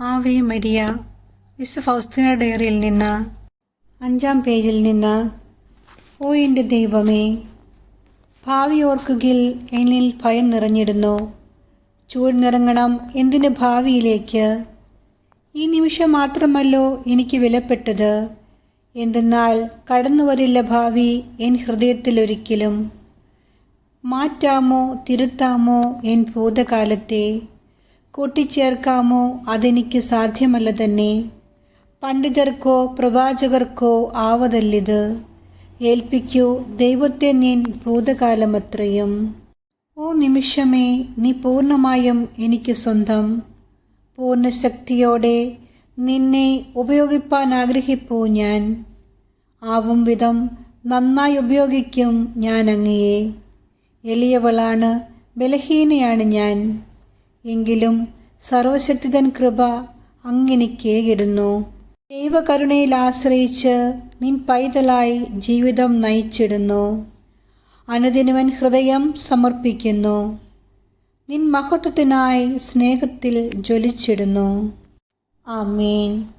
Ave Maria. Miss ഫൗസ്തിന ഡയറിയിൽ നിന്ന് അഞ്ചാം പേജിൽ നിന്ന് ഓ എന്റെ ദൈവമേ ഭാവി ഓർക്കുകിൽ എന്നിൽ ഭയം നിറഞ്ഞിടുന്നു. നിറങ്ങണം എന്തിന് ഭാവിയിലേക്ക്? ഈ നിമിഷം മാത്രമല്ലോ എനിക്ക് വിലപ്പെട്ടത്. എന്തെന്നാൽ കടന്നു വരില്ല ഭാവി എൻ ഹൃദയത്തിലൊരിക്കലും മാറ്റാമോ തിരുത്താമോ എൻ ഭൂതകാലത്തെ? കൂട്ടിച്ചേർക്കാമോ? അതെനിക്ക് സാധ്യമല്ല തന്നെ. പണ്ഡിതർക്കോ പ്രവാചകർക്കോ ആവതല്ലിത്. ഏൽപ്പിക്കൂ ദൈവത്തെ നീൻ ഭൂതകാലമത്രയും. ഓ നിമിഷമേ നീ പൂർണമായും എനിക്ക് സ്വന്തം. പൂർണശക്തിയോടെ നിന്നെ ഉപയോഗിപ്പാൻ ആഗ്രഹിപ്പൂ ഞാൻ. ആവും വിധം നന്നായി ഉപയോഗിക്കും ഞാൻ അങ്ങയെ. എളിയവളാണ് ബലഹീനയാണ് ഞാൻ. എങ്കിലും സർവശക്തിതൻ കൃപ അങ്ങനിക്കേകിടുന്നു ദൈവകരുണയിൽ ആശ്രയിച്ച് നിൻ പൈതലായി ജീവിതം നയിച്ചിടുന്നു. അനുദിനവൻ ഹൃദയം സമർപ്പിക്കുന്നു. നിൻ മഹത്വത്തിനായി സ്നേഹത്തിൽ ജ്വലിച്ചിടുന്നു. ആമേൻ.